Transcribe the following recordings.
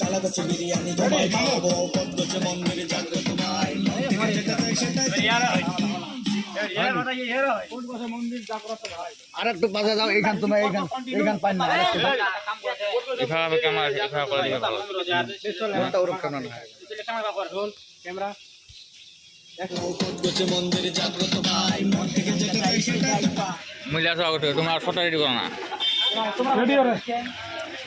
তালা করছে বিরিয়ানি জমাই খাব পদ্মছে মন্দিরে জাগ্রত ভাই মন থেকে যেটা চাই সেটাই আর একটু পাশে যাও এইখান তোমার এইখান এইখান না এভাবে এভাবে করে দিবে ভালো ওরকম মহিলা ফটো রেডি করো না।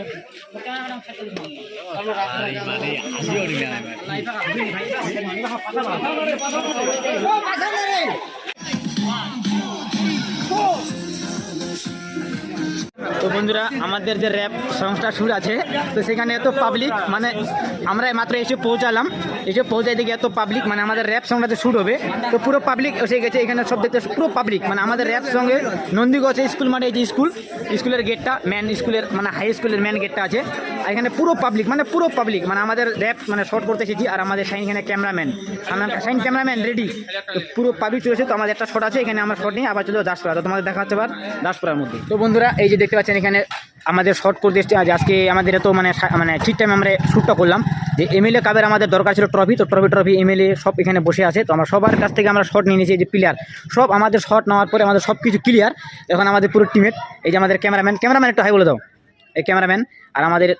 মানে তো বন্ধুরা, আমাদের যে র্যাপ সংস্থা শুরু আছে, তো সেখানে এত পাবলিক মানে আমরা মাত্র এসে পৌঁছালাম। এসে পৌঁছাই দিকে এত পাবলিক মানে আমাদের র্যাপ সংটাতে শুট হবে। তো পুরো পাবলিক এসে গেছে, এখানে সব দেখতে পুরো পাবলিক মানে আমাদের র্যাপ সঙ্গে নন্দীগঞ্জ স্কুল মানে এই যে স্কুল স্কুলের গেটটা ম্যান স্কুলের মানে হাই স্কুলের ম্যান গেটটা আছে। আর এখানে পুরো পাবলিক মানে পুরো পাবলিক মানে আমাদের র্যাপ মানে শর্ট করতে এসেছি, আর আমাদের সাইন এখানে ক্যামেরাম্যান সাইন ক্যামেরাম্যান রেডি পুরো পাবলিক চলেছে তো আমাদের একটা শট আছে, এখানে আমার শট নিয়ে আবার চলে যাব দাসপুরা। তো তোমাদের দেখা হচ্ছে আবার দাসপুরার মধ্যে। তো বন্ধুরা, এই যে দেখতে পাচ্ছেন এখানে আমাদের শর্ট করতে এসেছি আজ আজকে আমাদের এত মানে মানে ঠিক টাইম আমরা শ্যুটটা করলাম। যে এমএলএ কাপের আমাদের দরকার ছিল ট্রফি তো ট্রফি ট্রফি এমএলএ সব এখানে বসে আছে। তো আমরা সবার কাছ থেকে আমরা শট নিয়ে নিয়েছি যে প্লেয়ার সব আমাদের শট নেওয়ার পরে আমাদের সব কিছু ক্লিয়ার এখন আমাদের পুরো টিমের এই যে আমাদের ক্যামেরাম্যান ক্যামেরাম্যান একটু হাই বলে দাও। এই ক্যামেরাম্যান আর আমাদের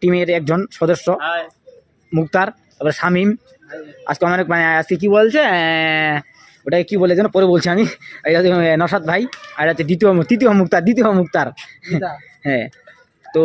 টিমের একজন সদস্য মুক্তার তারপরে শামিম। আজকে আমার মানে আজকে কী বলছে? ওটাকে কী বলে যেন? পরে বলছি আমি। এটা নসাদ ভাই আর হচ্ছে দ্বিতীয় তৃতীয় মুক্তার দ্বিতীয় মুক্তার হ্যাঁ। তো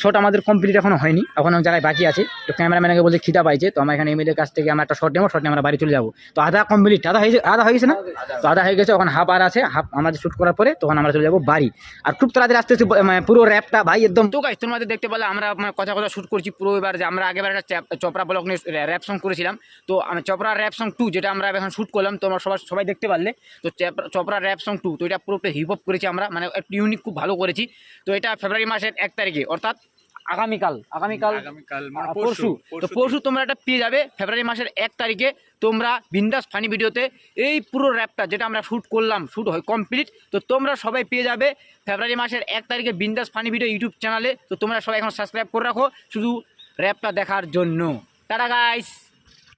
শট আমাদের কমপ্লিট এখনও হয়নি। এখনও জায়গায় বাকি আছে। তো ক্যামেরাম্যানকে বলছে, খিদা পাইছে। তো আমরা এখানে এমএলএর কাছ থেকে আমরা একটা শট নেব। শট নিয়ে আমরা বাড়ি চলে যাব। তো আধা কমপ্লিট আধা হয়েছে আধা হয়ে গেছে না? তো আধা হয়ে গেছে। এখন হাফ আর আছে। হাফ আমাদের শ্যুট করার পরে তখন আমরা চলে যাব বাড়ি। আর খুব তাড়াতাড়ি আসতে মানে পুরো র্যাপটা ভাই একদম তো গাইস তোমাদের দেখতে পেলে আমরা মানে কথা কথা শ্যুট করছি পুরো এবার যে আমরা আগেবার একটা চপড়া ব্লক নিয়ে র্যাপ সং করেছিলাম। তো আমি চপড়া র্যাপ সং টু যেটা আমরা এখন শ্যুট করলাম তো আমরা সবাই সবাই দেখতে পারলে। তো চপড়া র্যাপ সং টু তো এটা পুরোটা হিপ হপ করেছি আমরা। মানে একটু ইউনিক খুব ভালো করেছি। তো এটা ফেব্রুয়ারি মাসের এক তারিখে, অর্থাৎ আগামীকাল আগামীকাল পরশু তো পরশু তোমরা একটা পেয়ে যাবে ফেব্রুয়ারি মাসের এক তারিখে তোমরা বিন্দাস ফানি ভিডিওতে এই পুরো র্যাপটা যেটা আমরা শ্যুট করলাম শ্যুট হয় কমপ্লিট তো তোমরা সবাই পেয়ে যাবে ফেব্রুয়ারি মাসের এক তারিখে বিন্দাস ফানি ভিডিও ইউটিউব চ্যানেলে তো তোমরা সবাই এখন সাবস্ক্রাইব করে রাখো শুধু র্যাপটা দেখার জন্য। Tata guys